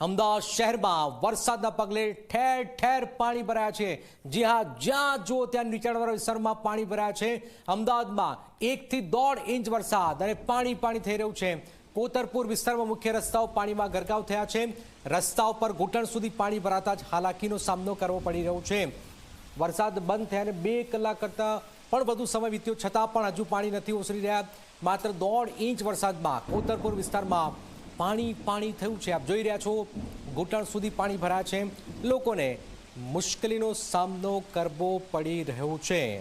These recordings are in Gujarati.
અમદાવાદ શહેરમાં વરસાદના પગલે ઠેર ઠેર પાણી ભરાયા છે. જી હા, જ્યાં જો ત્યાં નીચાણવાળા વિસ્તારમાં પાણી ભરાયા છે. અમદાવાદમાં એકથી દોઢ ઇંચ વરસાદ અને પાણી પાણી થઈ રહ્યું છે. કોતરપુર વિસ્તારમાં મુખ્ય રસ્તાઓ પાણીમાં ગરકાવ થયા છે. રસ્તાઓ પર ઘૂંટણ સુધી પાણી ભરાતા જ હાલાકીનો સામનો કરવો પડી રહ્યો છે. વરસાદ બંધ થયાને બે કલાક કરતાં પણ વધુ સમય વીત્યો છતાં પણ હજુ પાણી નથી ઓસરી રહ્યા. માત્ર દોઢ ઇંચ વરસાદમાં કોતરપુર વિસ્તારમાં પાણી પાણી થયું છે. આપ જોઈ રહ્યા છો ઘૂંટણ સુધી પાણી ભરાયા છે. લોકોને મુશ્કેલીનો સામનો કરવો પડી રહ્યો છે.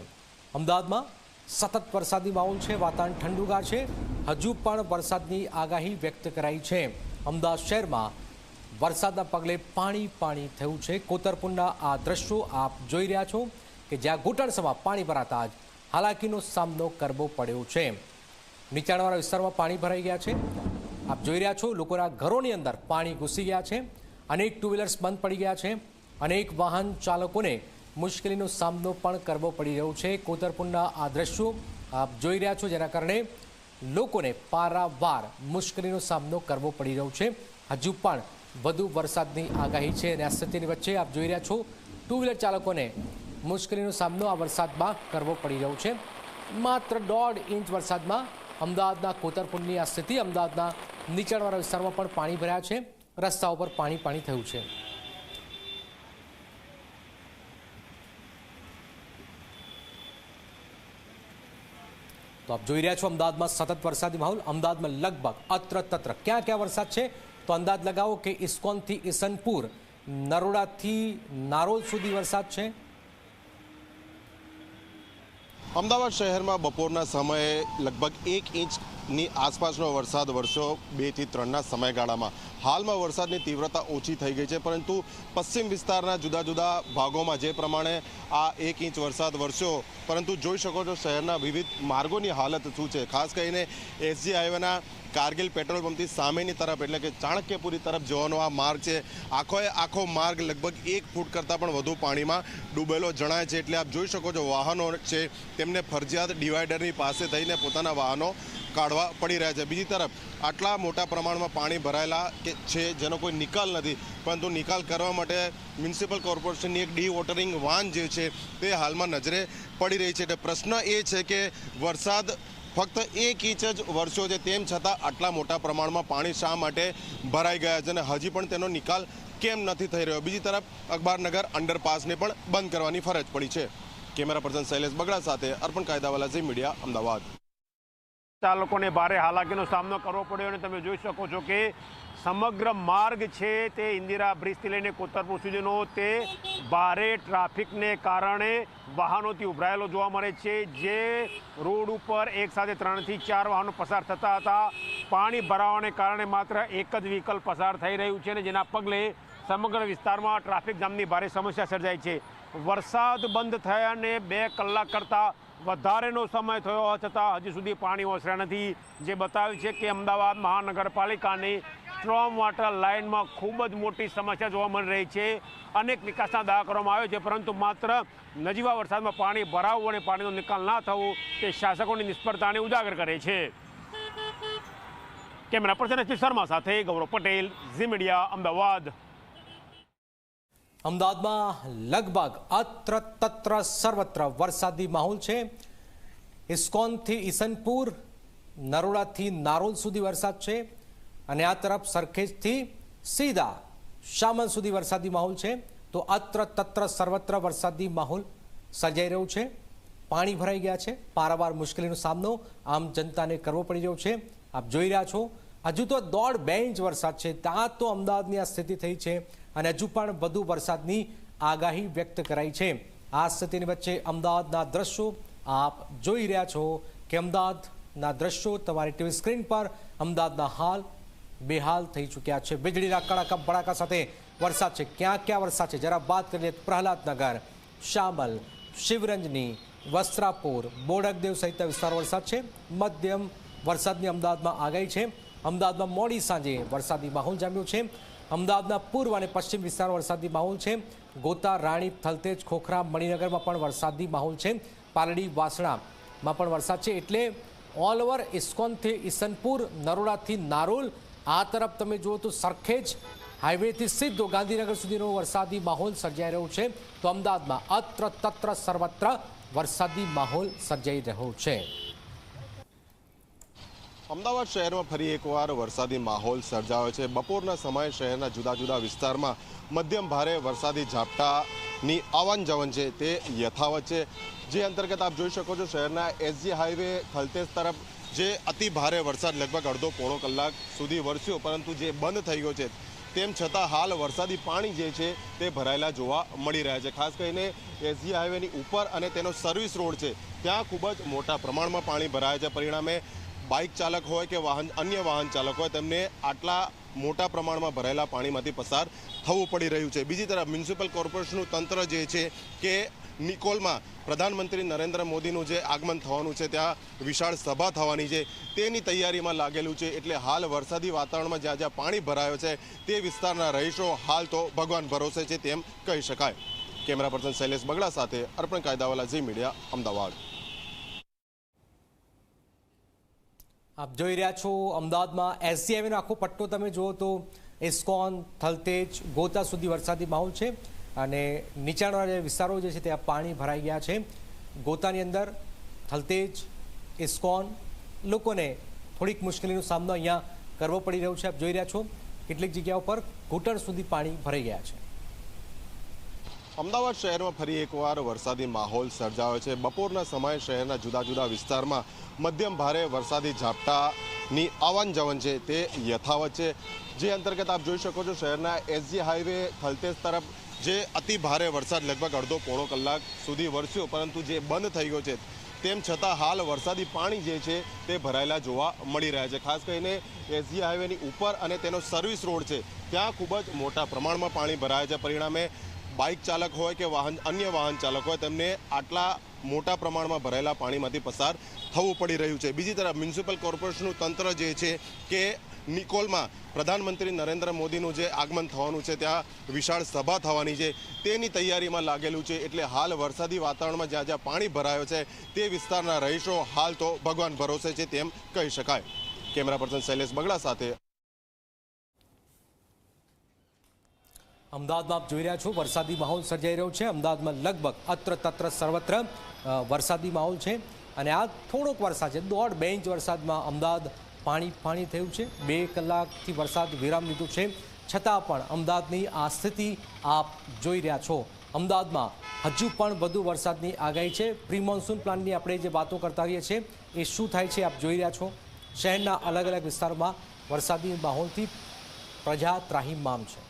અમદાવાદમાં સતત વરસાદી માહોલ છે, વાતાવરણ ઠંડુગાર છે. હજુ પણ વરસાદની આગાહી વ્યક્ત કરાઈ છે. અમદાવાદ શહેરમાં વરસાદના પગલે પાણી પાણી થયું છે. કોતરપુરના આ દ્રશ્યો આપ જોઈ રહ્યા છો કે જ્યાં ઘૂંટણસમાં પાણી ભરાતા જ હાલાકીનો સામનો કરવો પડ્યો છે. નીચાણવાળા વિસ્તારમાં પાણી ભરાઈ ગયા છે. આપ જોઈ રહ્યા છો, લોકોના ઘરોની અંદર પાણી ઘૂસી ગયા છે, અનેક ટુ વ્હીલર્સ બંધ પડી ગયા છે, અનેક વાહન ચાલકોને મુશ્કેલીનો સામનો પણ કરવો પડી રહ્યો છે. કોતરપુરના આ દ્રશ્યો આપ જોઈ રહ્યા છો, જેના કારણે લોકોને પારાવાર મુશ્કેલીનો સામનો કરવો પડી રહ્યો છે. હજુ પણ વધુ વરસાદની આગાહી છે અને આ સ્થિતિની વચ્ચે આપ જોઈ રહ્યા છો ટુ વ્હીલર ચાલકોને મુશ્કેલીનો સામનો આ વરસાદમાં કરવો પડી રહ્યો છે. માત્ર દોઢ ઇંચ વરસાદમાં અમદાવાદના કોતરપુરની આ સ્થિતિ, અમદાવાદના નીચાણવાળા વિસ્તારમાં પણ પાણી ભર્યા છે. રસ્તાઓ પર પાણી પાણી થયું છે. તો આપ જોઈ રહ્યા છો અમદાવાદમાં સતત વરસાદી માહોલ. અમદાવાદમાં લગભગ અત્ર તત્ર ક્યાં ક્યાં વરસાદ છે? તો અંદાજ લગાવો કે ઇસ્કોનથી ઈસનપુર નરોડાથી નારોલ સુધી વરસાદ છે. અમદાવાદ શહેરમાં બપોરના સમયે લગભગ એક ઇંચની આસપાસનો વરસાદ વરસ્યો બેથી ત્રણના સમયગાળામાં. હાલમાં વરસાદની તીવ્રતા ઓછી થઈ ગઈ છે, પરંતુ પશ્ચિમ વિસ્તારના જુદા જુદા ભાગોમાં જે પ્રમાણે આ એક ઇંચ વરસાદ વરસ્યો, પરંતુ જોઈ શકો છો શહેરના વિવિધ માર્ગોની હાલત શું છે. ખાસ કરીને એસજી હાઈવેના કારગિલ પેટ્રોલ પંપથી સામેની તરફ, એટલે કે ચાણક્યપુરી તરફ જવાનો આ માર્ગ છે. આખોએ આખો માર્ગ લગભગ એક ફૂટ કરતાં પણ વધુ પાણીમાં ડૂબેલો જણાય છે. એટલે આપ જોઈ શકો છો વાહનો છે, તેમને ફરજિયાત ડિવાઈડરની પાસે થઈને પોતાના વાહનો કાઢવા પડી રહ્યા છે. બીજી તરફ, આટલા મોટા પ્રમાણમાં પાણી ભરાયેલા કે છે જેનો કોઈ નિકાલ નથી. પરંતુ નિકાલ કરવા માટે મ્યુનિસિપલ કોર્પોરેશનની એક ડી વોટરિંગ વાન જે છે તે હાલમાં નજરે પડી રહી છે. એટલે પ્રશ્ન એ છે કે વરસાદ ફક્ત એક ઇંચ જ વર્ષો છે. તેમ છતાં આટલા મોટા પ્રમાણમાં પાણી શા માટે ભરાઈ ગયા છે અને હજી પણ તેનો નિકાલ કેમ નથી થઈ રહ્યો? બીજી તરફ, અખબારનગર અંડરપાસને પણ બંધ કરવાની ફરજ પડી છે. કેમેરા પર્સન શૈલેષ બગડા સાથે અર્પણ કાયદાવાલા ઝી મીડિયા, અમદાવાદ. ચાલકોને ભારે હાલાકીનો સામનો કરવો પડ્યો અને તમે જોઈ શકો છો કે સમગ્ર માર્ગ છે તે ઇન્દિરા બ્રિજથી લઈને કોતરપુર સુધીનો તે ભારે ટ્રાફિકને કારણે વાહનોથી ઉભરાયેલો જોવા મળે છે, જે રોડ ઉપર એક સાથે ત્રણથી ચાર વાહનો પસાર થતા હતા. પાણી ભરાવાને કારણે માત્ર એક જ વ્હીકલ પસાર થઈ રહ્યું છે અને જેના પગલે સમગ્ર વિસ્તારમાં ટ્રાફિક જામની ભારે સમસ્યા સર્જાઈ છે. વરસાદ બંધ થયાને બે કલાક કરતાં વધારેનો સમય થયો છતાં હજી સુધી પાણી ઓસર્યા નથી. જે બતાવ્યું છે કે અમદાવાદ મહાનગરપાલિકાની સ્ટ્રોમ વોટર લાઇનમાં ખૂબ જ મોટી સમસ્યા જોવા મળી રહી છે. અનેક નિકાસના દાવા કરવામાં આવ્યો છે, પરંતુ માત્ર નજીવા વરસાદમાં પાણી ભરાવવું અને પાણીનો નિકાલ ના થવું તે શાસકોની નિષ્ફળતાને ઉજાગર કરે છે. કેમેરા પર્સન એસ શર્મા સાથે ગૌરવ પટેલ, ઝી મીડિયા, અમદાવાદ. અમદાવાદમાં લગભગ અત્ર તત્ર સર્વત્ર વરસાદી માહોલ છે. ઇસ્કોનથી ઈસનપુર, નરોડાથી નારોલ સુધી વરસાદ છે અને આ તરફ સરખેજથી સીધા શામલ સુધી વરસાદી માહોલ છે. તો અત્ર તત્ર સર્વત્ર વરસાદી માહોલ સર્જાઈ રહ્યો છે. પાણી ભરાઈ ગયા છે. પારાવાર મુશ્કેલીનો સામનો આમ જનતાને કરવો પડી રહ્યો છે. આપ જોઈ રહ્યા છો, હજુ તો દોઢ બે ઇંચ વરસાદ છે. ત્યાં તો અમદાવાદની આ સ્થિતિ થઈ છે. અને હજુ પણ વધુ વરસાદની આગાહી વ્યક્ત કરાઈ છે. આ સ્થિતિની વચ્ચે અમદાવાદના દ્રશ્યો આપ જોઈ રહ્યા છો કે અમદાવાદના દ્રશ્યો તમારી ટીવી સ્ક્રીન પર અમદાવાદના હાલ બેહાલ થઈ ચૂક્યા છે. વીજળીના કડાકા ભડાકા સાથે વરસાદ છે. ક્યાં ક્યાં વરસાદ છે? જરા વાત કરીએ પ્રહલાદનગર, શામલ, શિવરંજની, વસ્ત્રાપુર, બોડકદેવ સહિત વિસ્તાર વરસાદ છે. મધ્યમ વરસાદની અમદાવાદમાં આગાહી છે. અમદાવાદમાં મોડી સાંજે વરસાદી માહોલ જામ્યો છે. અમદાવાદના પૂર્વ અને પશ્ચિમ વિસ્તાર વરસાદી માહોલ છે. ગોતા, રાણી, થલતેજ, ખોખરા, મણિનગરમાં પણ વરસાદી માહોલ છે. પાલડી, વાસણામાં પણ વરસાદ છે. એટલે ઓલ ઓવર ઇસ્કોનથી ઈસનપુર નરોડાથી નારોલ, આ તરફ તમે જુઓ તો સરખેજ હાઈવેથી સીધો ગાંધીનગર સુધીનો વરસાદી માહોલ સર્જાઈ રહ્યો છે. તો અમદાવાદમાં અત્ર તત્ર સર્વત્ર વરસાદી માહોલ સર્જાઈ રહ્યો છે. અમદાવાદ શહેરમાં ફરી એકવાર વરસાદી માહોલ સર્જાયો છે. બપોરના સમયે શહેરના જુદા જુદા વિસ્તારમાં મધ્યમ ભારે વરસાદી ઝાપટાની આવન જવન છે તે યથાવત છે. જે અંતર્ગત આપ જોઈ શકો છો શહેરના એસજી હાઈવે થલતેજ તરફ જે અતિ ભારે વરસાદ લગભગ અડધો પોણો કલાક સુધી વરસ્યો, પરંતુ જે બંધ થઈ ગયો છે તેમ છતાં હાલ વરસાદી પાણી જે છે તે ભરાયેલા જોવા મળી રહ્યા છે. ખાસ કરીને એસજી હાઈવેની ઉપર અને તેનો સર્વિસ રોડ છે, ત્યાં ખૂબ જ મોટા પ્રમાણમાં પાણી ભરાયા છે. પરિણામે બાઇક ચાલક હોય કે વાહન, અન્ય વાહન ચાલક હોય, તેમને આટલા મોટા પ્રમાણમાં ભરાયેલા પાણીમાંથી પસાર થવું પડી રહ્યું છે. બીજી તરફ, મ્યુનિસિપલ કોર્પોરેશનનું તંત્ર જે છે કે નિકોલમાં પ્રધાનમંત્રી નરેન્દ્ર મોદીનું જે આગમન થવાનું છે, ત્યાં વિશાળ સભા થવાની છે. તેની તૈયારીમાં લાગેલું છે, એટલે હાલ વરસાદી વાતાવરણમાં જ્યાં જ્યાં પાણી ભરાયો છે, તે વિસ્તારના રહીશો હાલ તો ભગવાન ભરોસે છે તેમ કહી શકાય. કેમેરા પર્સન શૈલેષ બગડા સાથે અર્પણ કાયદાવાલા ઝી મીડિયા, અમદાવાદ. આપ જોઈ રહ્યા છો અમદાવાદમાં એસજીઆઈનો આખો પટ્ટો તમે જુઓ તો ઇસ્કોન, થલતેજ, ગોતા સુધી વરસાદી માહોલ છે અને નીચાણવાળા જે વિસ્તારો જે છે ત્યાં પાણી ભરાઈ ગયા છે. ગોતાની અંદર થલતેજ, ઇસ્કોન લોકોને થોડીક મુશ્કેલીનો સામનો અહીંયા કરવો પડી રહ્યો છે. આપ જોઈ રહ્યા છો કેટલીક જગ્યાઓ પર ઘૂંટણ સુધી પાણી ભરાઈ ગયા છે. અમદાવાદ શહેરમાં ફરી એકવાર વરસાદી માહોલ સર્જાયો છે. બપોરના સમયે શહેરના જુદા જુદા વિસ્તારમાં મધ્યમ ભારે વરસાદી ઝાપટાની આવન જવન છે તે યથાવત છે. જે અંતર્ગત આપ જોઈ શકો છો શહેરના એસજી હાઈવે થલતેજ તરફ જે અતિ ભારે વરસાદ લગભગ અડધો પોણો કલાક સુધી વરસ્યો, પરંતુ જે બંધ થઈ ગયો છે તેમ છતાં હાલ વરસાદી પાણી જે છે તે ભરાયેલા જોવા મળી રહ્યા છે. ખાસ કરીને એસજી હાઈવેની ઉપર અને તેનો સર્વિસ રોડ છે, ત્યાં ખૂબ જ મોટા પ્રમાણમાં પાણી ભરાયા છે. પરિણામે બાઇક ચાલક હોય કે વાહન, અન્ય વાહન ચાલક હોય, તેમને આટલા મોટા પ્રમાણમાં ભરાયેલા પાણીમાંથી પસાર થવું પડી રહ્યું છે. બીજી તરફ, મ્યુનિસિપલ કોર્પોરેશનનું તંત્ર જે છે કે નિકોલમાં પ્રધાનમંત્રી નરેન્દ્ર મોદીનું જે આગમન થવાનું છે, ત્યાં વિશાળ સભા થવાની છે. તેની તૈયારીમાં લાગેલું છે, એટલે હાલ વરસાદી વાતાવરણમાં જ્યાં જ્યાં પાણી ભરાયો છે, તે વિસ્તારના રહીશો હાલ તો ભગવાન ભરોસે છે તેમ કહી શકાય. કેમેરા પર્સન શૈલેષ બગડા સાથે અમદાવાદમાં આપ જોઈ રહ્યા છો, વરસાદી માહોલ સર્જાઈ રહ્યો છે. અમદાવાદમાં લગભગ અત્ર તત્ર સર્વત્ર વરસાદી માહોલ છે. અને આ થોડોક વરસાદ છે, દોઢ બે ઇંચ વરસાદમાં અમદાવાદ પાણી પાણી થયું છે. બે કલાકથી વરસાદ વિરામ લીધું છે. છતાં પણ અમદાવાદની આ સ્થિતિ આપ જોઈ રહ્યા છો. અમદાવાદમાં હજુ પણ વધુ વરસાદની આગાહી છે. પ્રી મોન્સૂન પ્લાનની આપણે જે વાતો કરતા રહીએ છીએ, એ શું થાય છે આપ જોઈ રહ્યા છો. શહેરના અલગ અલગ વિસ્તારોમાં વરસાદી માહોલથી પ્રજા ત્રાહીમામ છે.